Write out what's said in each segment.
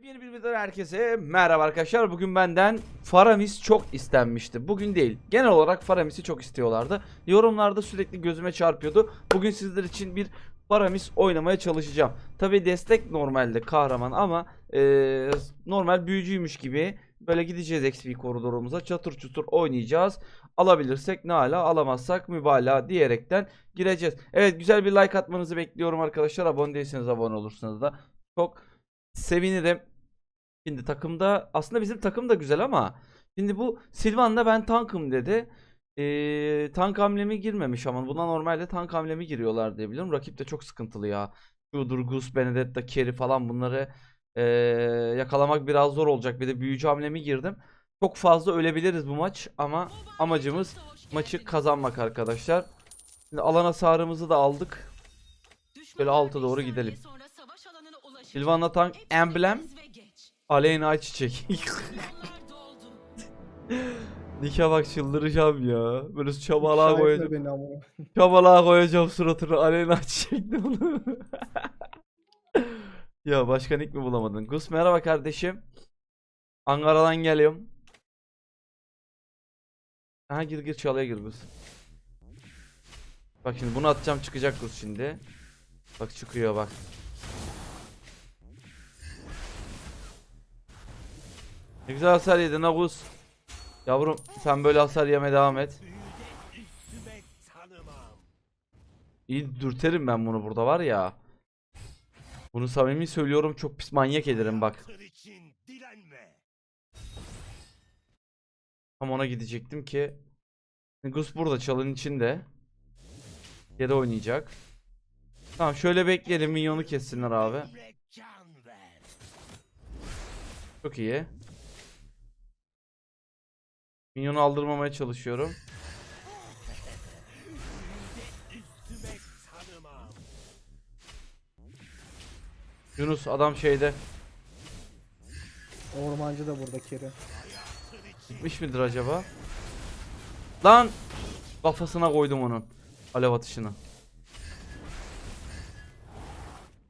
Yepyeni bir videodan herkese merhaba arkadaşlar. Bugün benden Faramis çok istenmişti. Bugün değil. Genel olarak Faramis'i çok istiyorlardı. Yorumlarda sürekli gözüme çarpıyordu. Bugün sizler için bir Faramis oynamaya çalışacağım. Tabi destek normalde kahraman ama eee, normal büyücüymüş gibi böyle gideceğiz XP koridorumuza çatır çutur oynayacağız. Alabilirsek ne ala alamazsak mübalağa diyerekten gireceğiz. Evet güzel bir like atmanızı bekliyorum arkadaşlar. Abone değilseniz abone olursanız da çok sevinirim. Şimdi takımda aslında bizim takım da güzel ama şimdi bu Silvan'da ben tankım dedi. Ee, tank hamlemi girmemiş ama buna normalde tank hamlemi giriyorlar diye biliyorum. Rakip de çok sıkıntılı ya. Shudder, Gus, Benedetta, Kerry falan bunları ee, yakalamak biraz zor olacak. Bir de büyücü hamlemi girdim. Çok fazla ölebiliriz bu maç ama amacımız maçı kazanmak arkadaşlar. Şimdi alan hasarımızı da aldık. Böyle alta doğru gidelim. Silvan'la tank emblem Aleyna Çiçek. Nikah bak çıldıracağım ya. Böyle çabalığa koyacağım. Çabalığa koyacağım suratını. Aleyna Çiçek de bunu. ya başka nick mi bulamadın? Gus merhaba kardeşim. Ankara'dan geliyorum. Aha gir gir çalıya gir Gus. Bak şimdi bunu atacağım çıkacak Gus şimdi. Bak çıkıyor bak. Ne güzel hasar yedin ha Gus. Yavrum sen böyle hasar yeme devam et. İyi dürterim ben bunu burada var ya. Bunu samimi söylüyorum çok pis manyak ederim bak. Tam ona gidecektim ki. Gus burada çalın içinde. Yere oynayacak. Tamam şöyle bekleyelim minyonu kessinler abi. Çok iyi. Minyonu aldırmamaya çalışıyorum. Yunus adam şeyde. Ormancı da burada Keri. Gitmiş midir acaba? Lan! Kafasına koydum onun. Alev atışını.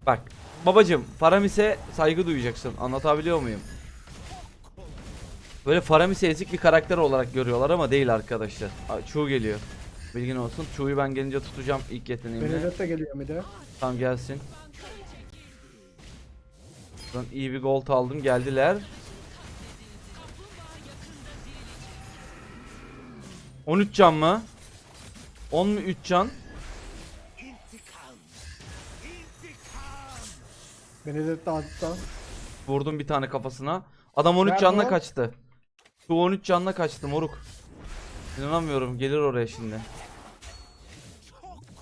Bak. Babacım Faramis'e saygı duyacaksın. Anlatabiliyor muyum? Böyle Faramis'i ezik bir karakter olarak görüyorlar ama değil arkadaşlar. Aa, Chu geliyor. Bilgin olsun. Chu'yu ben gelince tutacağım ilk yeteneğimle. Benedetta geliyor bir de. Tamam gelsin. Ben iyi bir gold aldım. Geldiler. 13 can mı? 10 mu 3 can? Benedetta altta. Vurdum bir tane kafasına. Adam 13 Nerede canla o? kaçtı. Şu 13 canla kaçtı moruk. İnanamıyorum gelir oraya şimdi.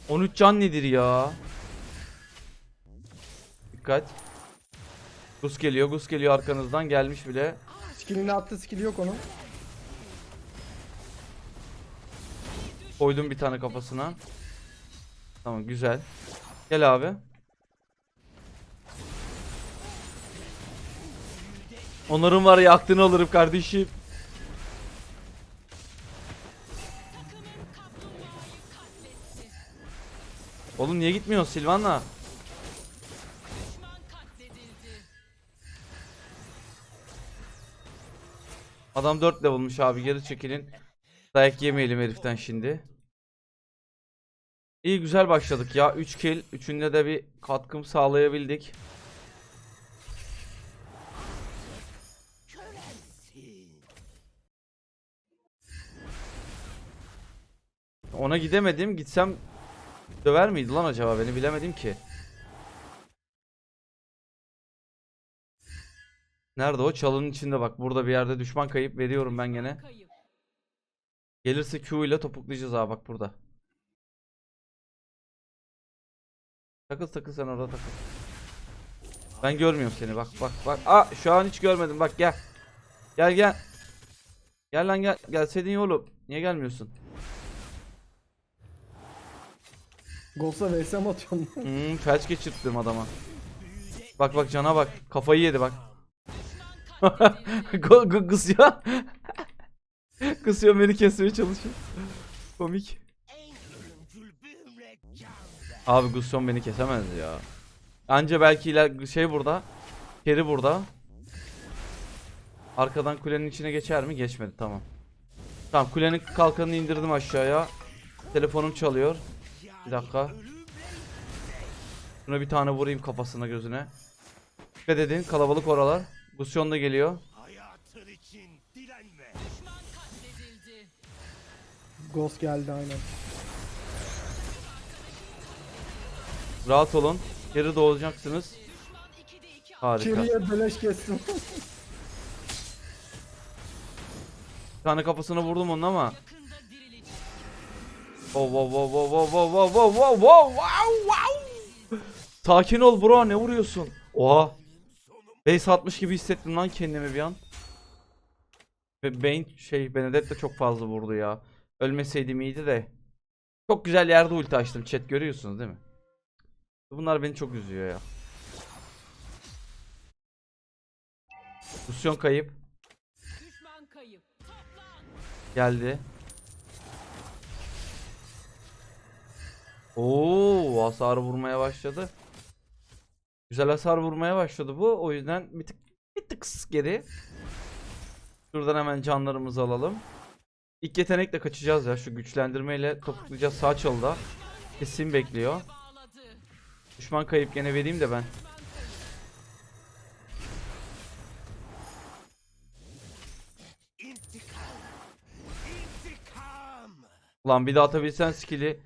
13 can nedir ya? Dikkat. Gus geliyor, Gus geliyor arkanızdan gelmiş bile. Skillini attı skill yok onun. Koydum bir tane kafasına. Tamam güzel. Gel abi. Onların var ya aklını alırım kardeşim. Oğlum niye gitmiyorsun Silvan'la? Adam 4 level'mış abi geri çekilin. Dayak yemeyelim heriften şimdi. İyi güzel başladık ya. 3 kill. Üçünde de bir katkım sağlayabildik. Ona gidemedim. Gitsem döver miydi lan acaba beni bilemedim ki. Nerede o? Çalının içinde bak. Burada bir yerde düşman kayıp veriyorum ben gene. Gelirse Q ile topuklayacağız abi bak burada. Takıl takıl sen orada takıl. Ben görmüyorum seni bak bak bak. Aa şu an hiç görmedim bak gel. Gel gel. Gel lan gel. Gelseydin iyi oğlum. Niye gelmiyorsun? Golsa vs mi atıyorsun? Hmm, felç geçirttim adama. Bak bak cana bak. Kafayı yedi bak. Kısıyor. Kısıyor beni kesmeye çalışıyor. Komik. Abi Gusyon beni kesemez ya. Anca belki iler şey burada. Keri burada. Arkadan kulenin içine geçer mi? Geçmedi tamam. Tamam kulenin kalkanını indirdim aşağıya. Telefonum çalıyor. Bir dakika. Şuna bir tane vurayım kafasına gözüne. Dikkat edin kalabalık oralar. Gusyon da geliyor. Ghost geldi aynen. Rahat olun. Geri doğacaksınız. Harika. Kiriye beleş kestim. Bir tane kafasına vurdum onun ama. Wow wow wow wow wow wow wow wow wow wow wow Sakin ol bro ne vuruyorsun? Oha. Base atmış gibi hissettim lan kendimi bir an. Ve Bane şey Benedetta çok fazla vurdu ya. Ölmeseydim iyiydi de. Çok güzel yerde ulti açtım chat görüyorsunuz değil mi? Bunlar beni çok üzüyor ya. Lusyon kayıp. Geldi. Oo, hasar vurmaya başladı. Güzel hasar vurmaya başladı bu. O yüzden bir tık bir tık geri. Şuradan hemen canlarımızı alalım. İlk yetenekle kaçacağız ya. Şu güçlendirmeyle topuklayacağız sağ çalıda. Kesin bekliyor. Düşman kayıp gene vereyim de ben. Ulan bir de atabilsen skill'i.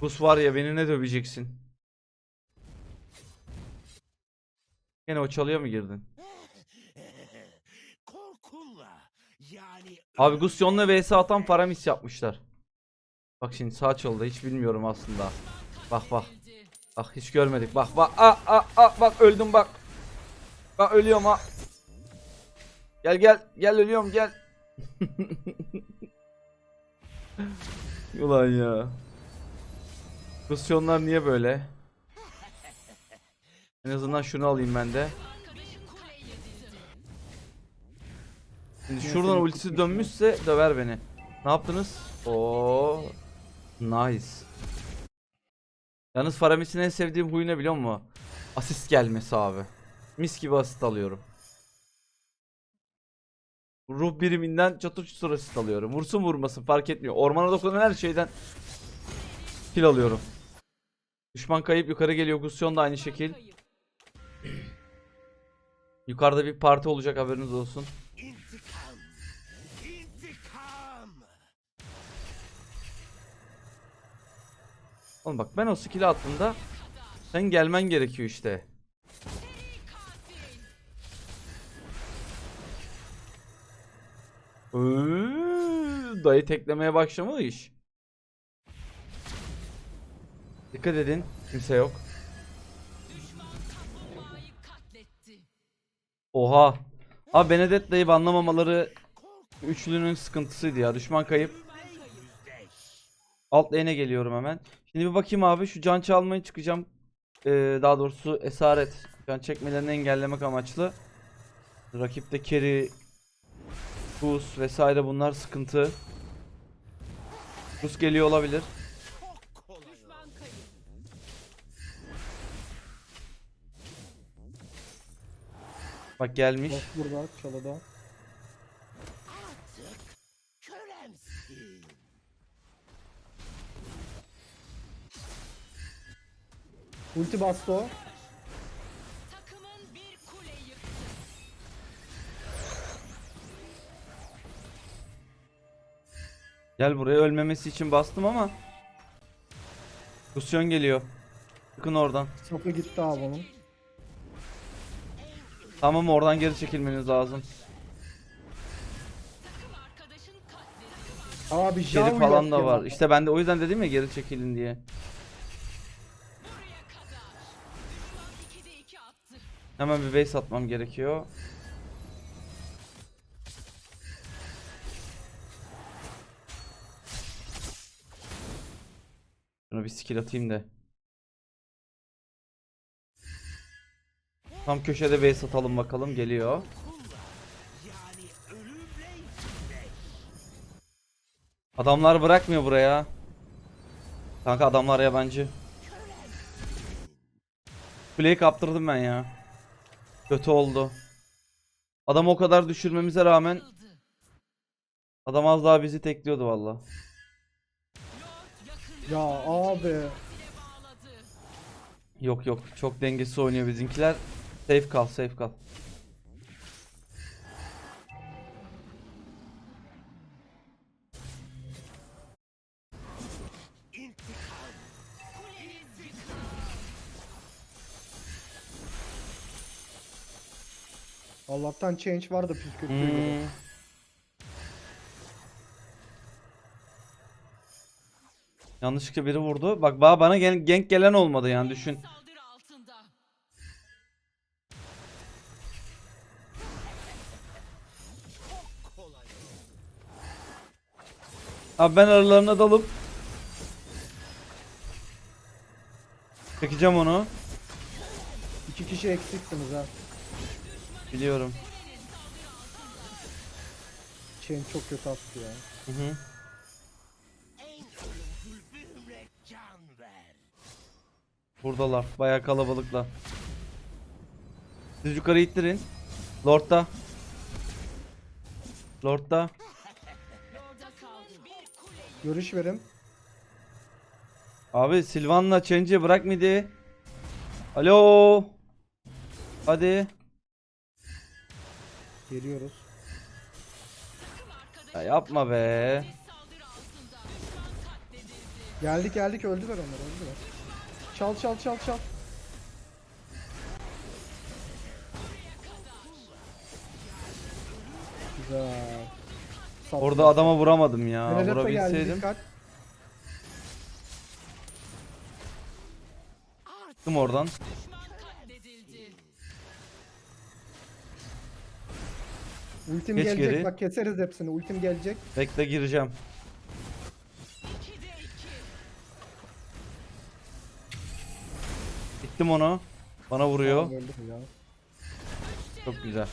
Bus var ya beni ne döveceksin? Gene o çalıya mı girdin? Korkunla. Yani Abi Gusion'la vs atan Faramis yapmışlar. Bak şimdi sağ çalıda hiç bilmiyorum aslında. Bak bak. Bak hiç görmedik. Bak bak. Aa, aa, aa, bak öldüm bak. Bak ölüyorum ha. Gel gel. Gel ölüyorum gel. Ulan ya. Gusion'lar niye böyle? En azından şunu alayım ben de. Şimdi şuradan ultisi dönmüşse döver beni. Ne yaptınız? Oo, nice. Yalnız Faramis'in en sevdiğim huyu ne biliyor musun? Asist gelmesi abi. Mis gibi asist alıyorum. Ruh biriminden çatır çutur asist alıyorum. Vursun vurmasın fark etmiyor. Ormana dokunan her şeyden kill alıyorum. Düşman kayıp yukarı geliyor. Gusyon da aynı şekil. Yukarıda bir parti olacak haberiniz olsun. Oğlum bak ben o skill'i attığımda sen gelmen gerekiyor işte. Iıı, Dayı teklemeye başlamış. Dikkat edin. Kimse yok. Oha. Abi Benedetta'yı banlamamaları üçlünün sıkıntısıydı ya. Düşman kayıp. Alt lane'e geliyorum hemen. Şimdi bir bakayım abi şu can çalmaya çıkacağım. Ee, daha doğrusu esaret. Can çekmelerini engellemek amaçlı. Rakipte carry, boost vesaire bunlar sıkıntı. Boost geliyor olabilir. Düşman kayıp. Bak gelmiş. Ghost burada çalıda. Ulti bastı o. Takımın bir kule yıktı. Gel buraya ölmemesi için bastım ama. Gusyon geliyor. Çıkın oradan. Sapı gitti abi onun. Tamam oradan geri çekilmeniz lazım. Abi Geri falan da var. İşte ben de o yüzden dedim ya geri çekilin diye. Buraya kadar. Düşman 2'de 2 attı. Hemen bir base atmam gerekiyor. Şuna bir skill atayım da. Tam köşede base atalım bakalım geliyor. Adamlar bırakmıyor buraya. Kanka adamlar yabancı. Kuleyi kaptırdım ben ya. Kötü oldu. Adamı o kadar düşürmemize rağmen adam az daha bizi tekliyordu valla. Ya abi. Yok yok çok dengesiz oynuyor bizimkiler. Safe kal safe kal. Allah'tan change var da püskürtüyor. Hmm. Yanlışlıkla biri vurdu. Bak ba- bana gel gank gelen olmadı yani düşün. Abi ben aralarına dalıp çekeceğim onu. İki kişi eksiksiniz ha. Biliyorum. Change çok kötü attı ya. Hı hı. Buradalar. Bayağı kalabalıklar. Siz yukarı ittirin. Lord'da. Lord'da. Görüş verin. Abi Silvan'la Change'i bırak mıydı? Alo. Hadi. Geliyoruz. Ya yapma be. Geldik geldik öldüler onlar öldüler. Çal çal çal çal. Güzel. Orada adama vuramadım ya. Benedetta geldi Vurabilseydim. dikkat. Çıktım oradan. Ultim Geç gelecek geri. bak keseriz hepsini. Ultim gelecek. Bekle gireceğim. 2'de 2. Gittim onu. Bana vuruyor. Tamam, öldüm ya. Çok güzel.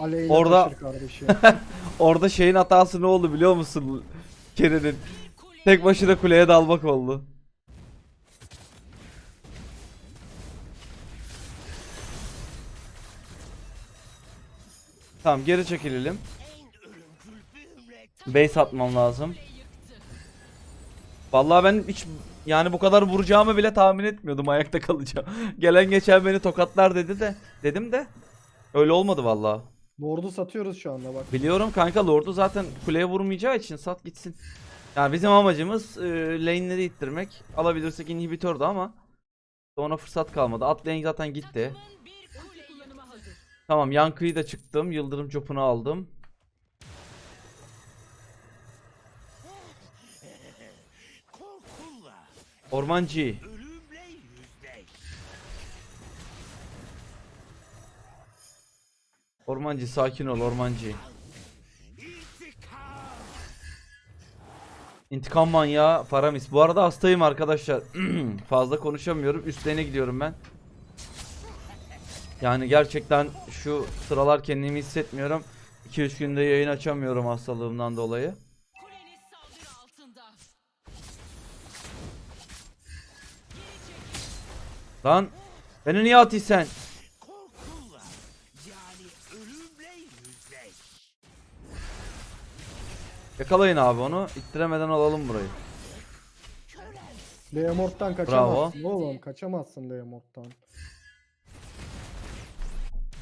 Aleyna Orada- taşır. Orada şeyin hatası ne oldu biliyor musun? Keren'in. Kule Tek başına kuleye dalmak oldu. Tamam geri çekilelim. Base atmam lazım. Vallahi ben hiç yani bu kadar vuracağımı bile tahmin etmiyordum ayakta kalacağım. Gelen geçen beni tokatlar dedi de dedim de öyle olmadı vallahi. Lord'u satıyoruz şu anda bak. Biliyorum kanka Lord'u zaten kuleye vurmayacağı için sat gitsin. Yani bizim amacımız e, lane'leri ittirmek. Alabilirsek inhibitördü ama sonra fırsat kalmadı. At lane zaten gitti. Tamam Yankı'yı da çıktım. Yıldırım çopunu aldım. Ormancı. Ormancı sakin ol ormancı. İntikam. Manyağı Faramis. Bu arada hastayım arkadaşlar. Fazla konuşamıyorum. Üstlerine gidiyorum ben. Yani gerçekten şu sıralar kendimi hissetmiyorum. 2-3 günde yayın açamıyorum hastalığımdan dolayı. Lan beni niye atıysan? Korkunla. Yakalayın abi onu. İttiremeden alalım burayı. Leomord'dan kaçamazsın oğlum. Kaçamazsın Leomord'dan.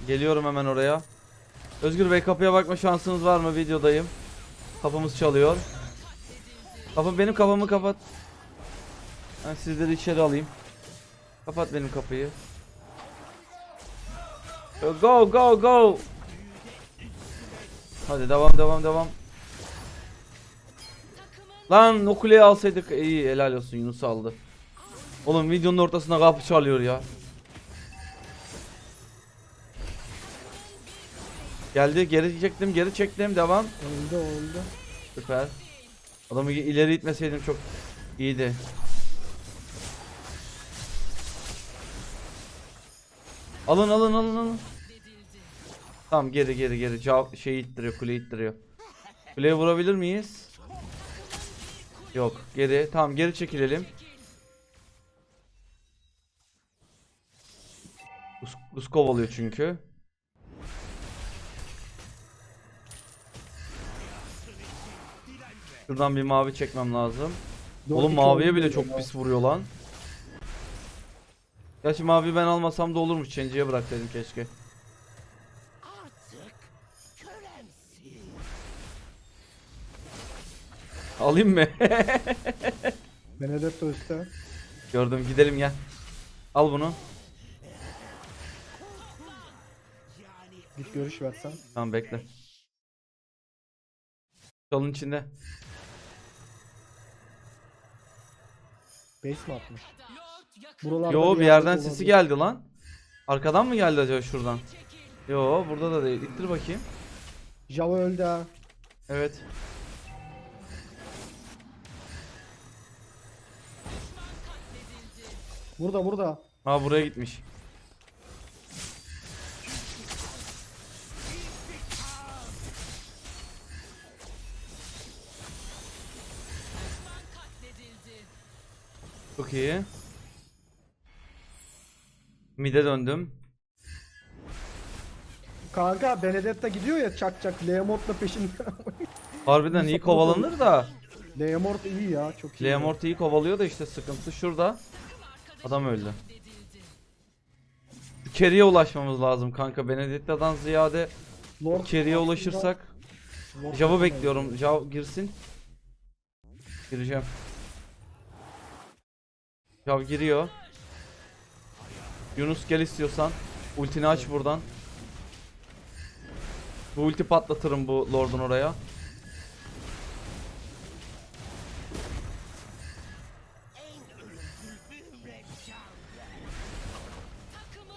Geliyorum hemen oraya. Özgür Bey kapıya bakma şansınız var mı? Videodayım. Kapımız çalıyor. Kapı benim kapımı kapat. Ben sizleri içeri alayım. Kapat benim kapıyı. Go go go. Hadi devam devam devam. Lan o kuleyi alsaydık iyi helal olsun Yunus aldı. Oğlum videonun ortasına kapı çalıyor ya. Geldi geri çektim geri çektim devam. Öldü öldü. Süper. Adamı ileri itmeseydim çok iyiydi. Alın alın alın alın. Tamam geri geri geri. Cevap şey ittiriyor kule ittiriyor. Kuleye vurabilir miyiz? Yok geri. Tamam geri çekilelim. Çekil. Rus kovalıyor çünkü. Şuradan bir mavi çekmem lazım. Oğlum maviye bile çok pis vuruyor lan. Gerçi mavi ben almasam da olurmuş. Change'ye bırak dedim keşke. Alayım mı? Benedetto üstte. Gördüm gidelim gel. Al bunu. Git görüş versen. Tamam bekle. Çalın içinde. Base mi atmış? Buralarda Yo bir yerde yerden olabilir. sesi geldi lan. Arkadan mı geldi acaba şuradan? Yo burada da değil. İttir bakayım. Java öldü ha. Evet. Burada burada. Ha buraya gitmiş. Çok iyi. Mide döndüm. Kanka Benedetta gidiyor ya çak çak. Leomort'la peşinde. Harbiden iyi kovalanır da. Leomort iyi ya. Çok iyi. Leomort iyi kovalıyor da işte sıkıntı şurada. Adam öldü. Carry'e ulaşmamız lazım kanka. Benedetta'dan ziyade Carry'e ulaşırsak. Aslında- bekliyorum. Jav girsin. Gireceğim. Jav giriyor. Yunus gel istiyorsan. Ultini aç buradan. Bu ulti patlatırım bu lordun oraya.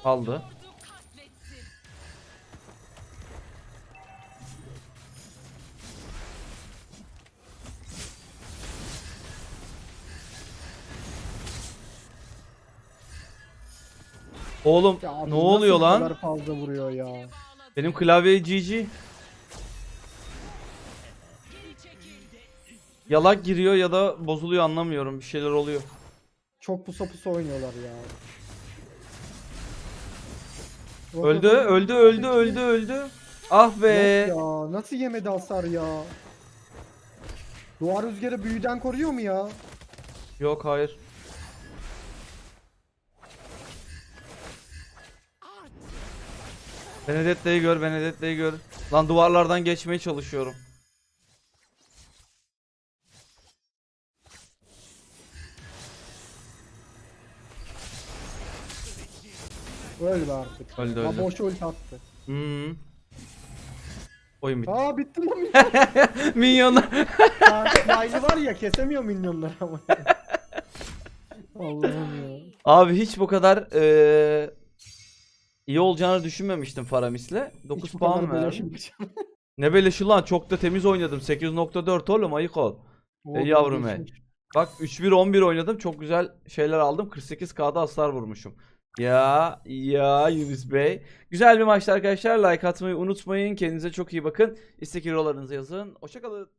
Aldı. Oğlum Ya abi ne nasıl oluyor bu lan? kadar fazla vuruyor ya. Benim klavye GG. Yalak giriyor ya da bozuluyor anlamıyorum. Bir şeyler oluyor. Çok pusa pusa oynuyorlar ya. Öldü, öldü, öldü, öldü, öldü. Ah be. Yok ya nasıl yemedi hasar ya? Duvar rüzgarı büyüden koruyor mu ya? Yok hayır. Benedetta'yı gör, Benedetta'yı gör. Lan duvarlardan geçmeye çalışıyorum. Öl be artık. Öldü, öldü. boş ulti attı. Hmm. Oyun bitti. Aa bitti lan Minyonlar. Yaylı var ya kesemiyor minyonları ama. Allah'ım ya. Abi hiç bu kadar eee, iyi olacağını düşünmemiştim Faramis'le. 9 Hiç bu puan kadar verdim. beleşim. Ne beleşi lan çok da temiz oynadım. 8.4 oğlum ayık ol. Ey yavrum ey. Bak 3-1-11 oynadım. Çok güzel şeyler aldım. 48k'da hasar vurmuşum. Ya ya Yunus Bey. Güzel bir maçtı arkadaşlar. Like atmayı unutmayın. Kendinize çok iyi bakın. İstek yazın. Hoşçakalın.